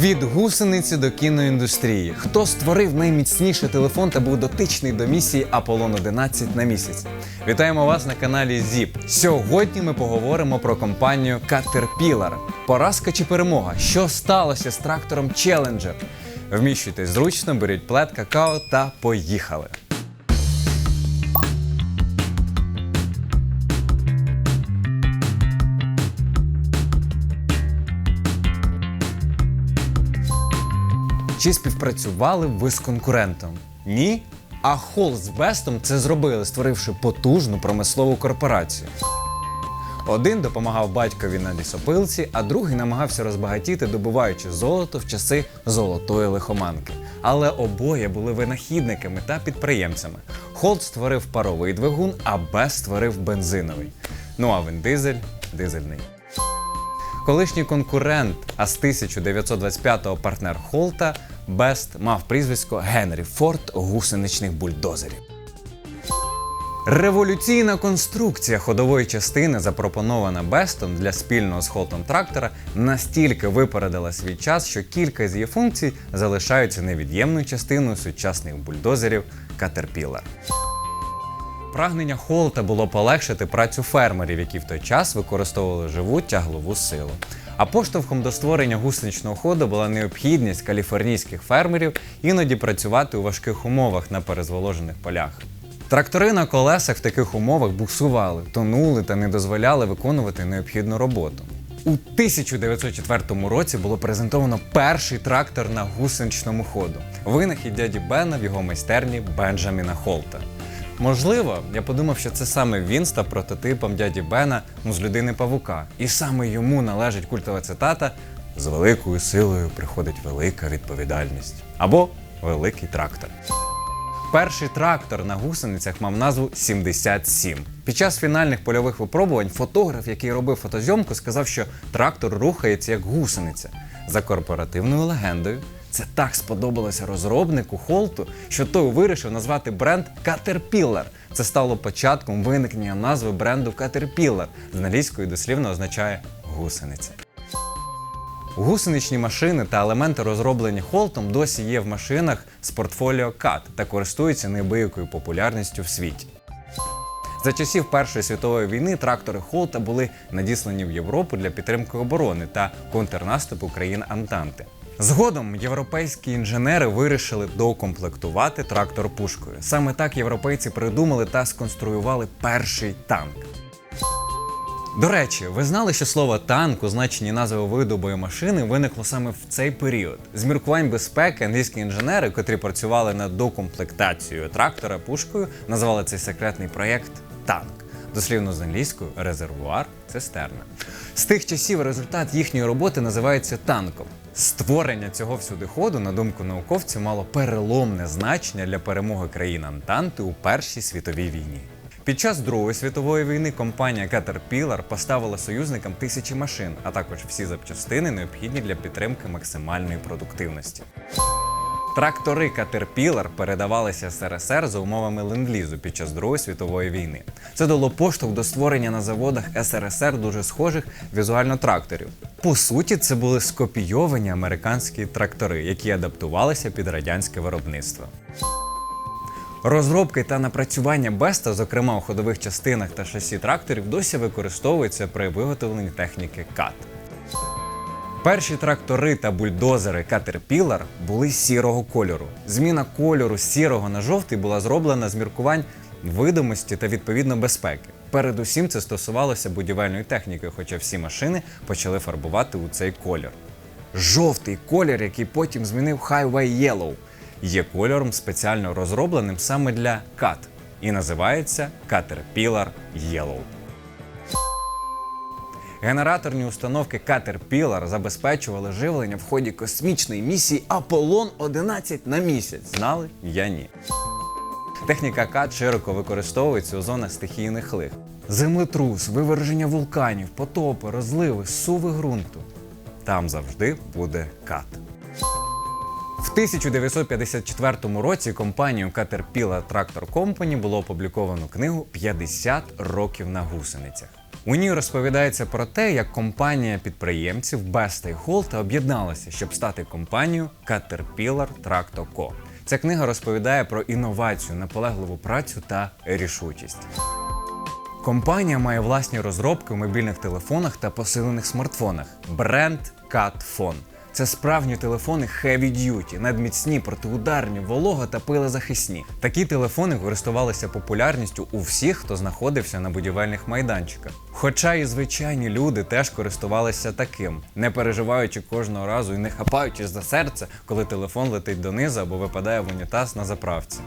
Від гусениці до кіноіндустрії. Хто створив найміцніший телефон та був дотичний до місії Аполлон 11 на місяць? Вітаємо вас на каналі ЗІП. Сьогодні ми поговоримо про компанію Caterpillar. Поразка чи перемога? Що сталося з трактором Challenger? Вміщуйтесь зручно, беріть плед, какао та поїхали. Чи співпрацювали ви з конкурентом? Ні? А Холл з Бестом це зробили, створивши потужну промислову корпорацію. Один допомагав батькові на лісопилці, а другий намагався розбагатіти, добуваючи золото в часи золотої лихоманки. Але обоє були винахідниками та підприємцями. Холт створив паровий двигун, а Бест створив бензиновий. Ну а Вин Дизель дизельний. Колишній конкурент, а з 1925-го партнер Холта, Бест мав прізвисько Генрі Форд гусеничних бульдозерів. Революційна конструкція ходової частини, запропонована Бестом для спільного з Холтом трактора, настільки випередила свій час, що кілька з її функцій залишаються невід'ємною частиною сучасних бульдозерів Caterpillar. Прагнення Холта було полегшити працю фермерів, які в той час використовували живу тяглову силу. А поштовхом до створення гусеничного ходу була необхідність каліфорнійських фермерів іноді працювати у важких умовах на перезволожених полях. Трактори на колесах в таких умовах буксували, тонули та не дозволяли виконувати необхідну роботу. У 1904 році було презентовано перший трактор на гусеничному ходу. Винахід дяді Бена в його майстерні Бенджаміна Холта. Можливо, я подумав, що це саме він став прототипом дяді Бена ну, з людини павука. І саме йому належить культова цитата з великою силою приходить велика відповідальність або великий трактор. Перший трактор на гусеницях мав назву 77. Під час фінальних польових випробувань фотограф, який робив фотозйомку, сказав, що трактор рухається як гусениця. За корпоративною легендою, це так сподобалося розробнику Холту, що той вирішив назвати бренд Caterpillar. Це стало початком виникнення назви бренду Caterpillar. З англійської дослівно означає гусениця. Гусеничні машини та елементи, розроблені Холтом, досі є в машинах з портфоліо CAT та користуються неабиякою популярністю в світі. За часів Першої світової війни трактори Холта були надіслані в Європу для підтримки оборони та контрнаступу країн Антанти. Згодом європейські інженери вирішили докомплектувати трактор пушкою. Саме так європейці придумали та сконструювали перший танк. До речі, ви знали, що слово танк у значенні назви видобої машини виникло саме в цей період. З міркувань безпеки англійські інженери, котрі працювали над докомплектацією трактора пушкою, назвали цей секретний проєкт танк. Дослівно з англійською резервуар цистерна. З тих часів результат їхньої роботи називається танком. Створення цього всюдиходу, на думку науковців, мало переломне значення для перемоги країн Антанти у Першій світовій війні. Під час Другої світової війни компанія Caterpillar поставила союзникам тисячі машин, а також всі запчастини, необхідні для підтримки максимальної продуктивності. Трактори Caterpillar передавалися СРСР за умовами ленд-лізу під час Другої світової війни. Це дало поштовх до створення на заводах СРСР дуже схожих візуально тракторів. По суті, це були скопійовані американські трактори, які адаптувалися під радянське виробництво. Розробки та напрацювання Беста, зокрема у ходових частинах та шасі тракторів, досі використовуються при виготовленні техніки CAT. Перші трактори та бульдозери Caterpillar були сірого кольору. Зміна кольору сірого на жовтий була зроблена з міркувань видимості та відповідно безпеки. Передусім це стосувалося будівельної техніки, хоча всі машини почали фарбувати у цей колір. Жовтий колір, який потім змінив Highway Yellow, є кольором спеціально розробленим саме для CAT і називається Caterpillar Yellow. Генераторні установки Caterpillar забезпечували живлення в ході космічної місії Аполлон 11 на місяць. Знали? Я ні. Техніка КАТ широко використовується у зонах стихійних лих. Землетрус, виверження вулканів, потопи, розливи, суви ґрунту. Там завжди буде кат. В 1954 році компанією Caterpillar Tractor Company було опубліковано книгу «50 років на гусеницях. У ній розповідається про те, як компанія підприємців Беста і Holt об'єдналася, щоб стати компанією Caterpillar Tracto Co. Ця книга розповідає про інновацію, наполегливу працю та рішучість. Компанія має власні розробки в мобільних телефонах та посилених смартфонах. Бренд CatPhone. Це справжні телефони Heavy Duty, надміцні, протиударні, волого та пилозахисні. Такі телефони користувалися популярністю у всіх, хто знаходився на будівельних майданчиках. Хоча і звичайні люди теж користувалися таким, не переживаючи кожного разу і не хапаючись за серце, коли телефон летить донизу або випадає в унітаз на заправці.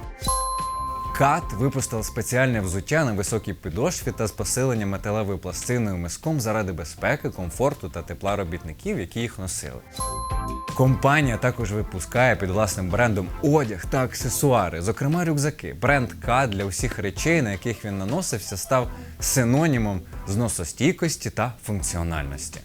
Кат випустив спеціальне взуття на високій підошві та з посиленням металевою пластиною миском заради безпеки, комфорту та тепла робітників, які їх носили. Компанія також випускає під власним брендом одяг та аксесуари, зокрема рюкзаки. Бренд К для усіх речей, на яких він наносився, став синонімом зносостійкості та функціональності.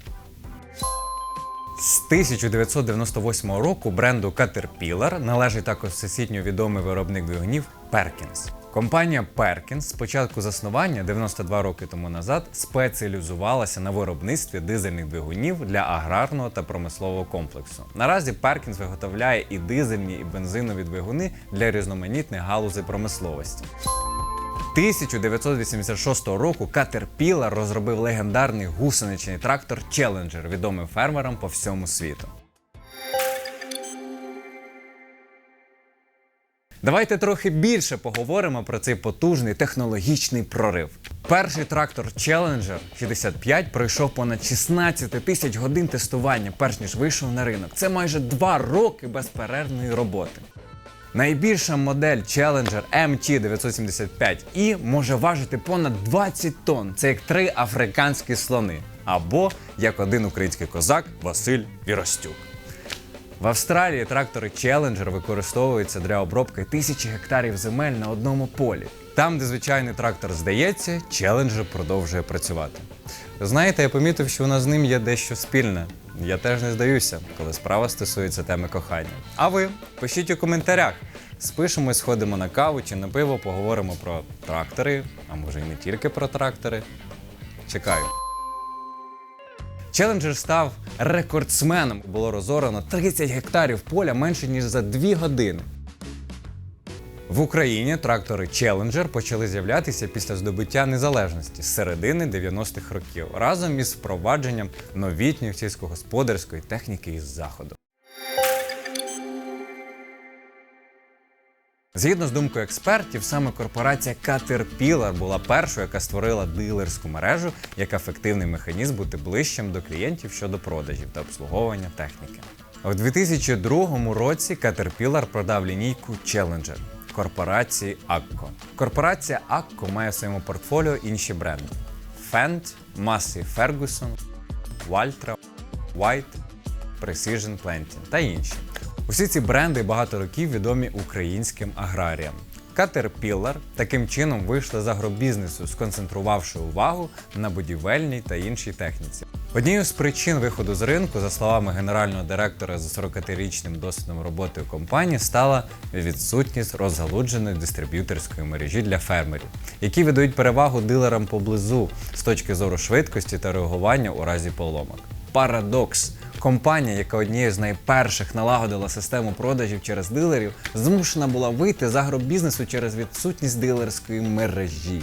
З 1998 року бренду Caterpillar належить також всесвітньо відомий виробник двигунів Perkins. Компанія Perkins з початку заснування 92 роки тому назад спеціалізувалася на виробництві дизельних двигунів для аграрного та промислового комплексу. Наразі Perkins виготовляє і дизельні, і бензинові двигуни для різноманітних галузей промисловості. 1986 року Caterpillar розробив легендарний гусеничний трактор Challenger, відомий фермерам по всьому світу. Давайте трохи більше поговоримо про цей потужний технологічний прорив. Перший трактор Challenger 65 пройшов понад 16 тисяч годин тестування, перш ніж вийшов на ринок. Це майже два роки безперервної роботи. Найбільша модель Challenger MT975i може важити понад 20 тонн. Це як три африканські слони. Або як один український козак Василь Віростюк. В Австралії трактори Challenger використовуються для обробки тисячі гектарів земель на одному полі. Там, де звичайний трактор здається, Challenger продовжує працювати. Знаєте, я помітив, що у нас з ним є дещо спільне. Я теж не здаюся, коли справа стосується теми кохання. А ви пишіть у коментарях. Спишемо, сходимо на каву чи на пиво, поговоримо про трактори, а може і не тільки про трактори. Чекаю. Челенджер став рекордсменом. Було розорано 30 гектарів поля менше ніж за 2 години. В Україні трактори Challenger почали з'являтися після здобуття незалежності з середини 90-х років разом із впровадженням новітньої сільськогосподарської техніки із заходу. Згідно з думкою експертів, саме корпорація Caterpillar була першою, яка створила дилерську мережу як ефективний механізм бути ближчим до клієнтів щодо продажів та обслуговування техніки. У 2002 році Caterpillar продав лінійку Challenger корпорації Акко. Корпорація Акко має в своєму портфоліо інші бренди: Fendt, Massey Ferguson, Valtra, White, Precision Planting та інші. Усі ці бренди багато років відомі українським аграріям. Caterpillar таким чином вийшла з агробізнесу, сконцентрувавши увагу на будівельній та іншій техніці. Однією з причин виходу з ринку, за словами генерального директора з 40-річним досвідом роботи у компанії, стала відсутність розгалудженої дистриб'юторської мережі для фермерів, які віддають перевагу дилерам поблизу з точки зору швидкості та реагування у разі поломок. Парадокс. Компанія, яка однією з найперших налагодила систему продажів через дилерів, змушена була вийти з агробізнесу через відсутність дилерської мережі.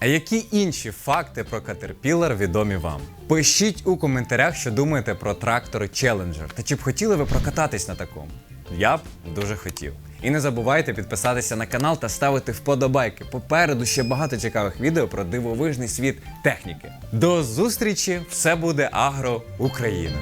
А які інші факти про Caterpillar відомі вам? Пишіть у коментарях, що думаєте про трактори Challenger та чи б хотіли ви прокататись на такому? Я б дуже хотів. І не забувайте підписатися на канал та ставити вподобайки. Попереду ще багато цікавих відео про дивовижний світ техніки. До зустрічі! Все буде Агро Україна!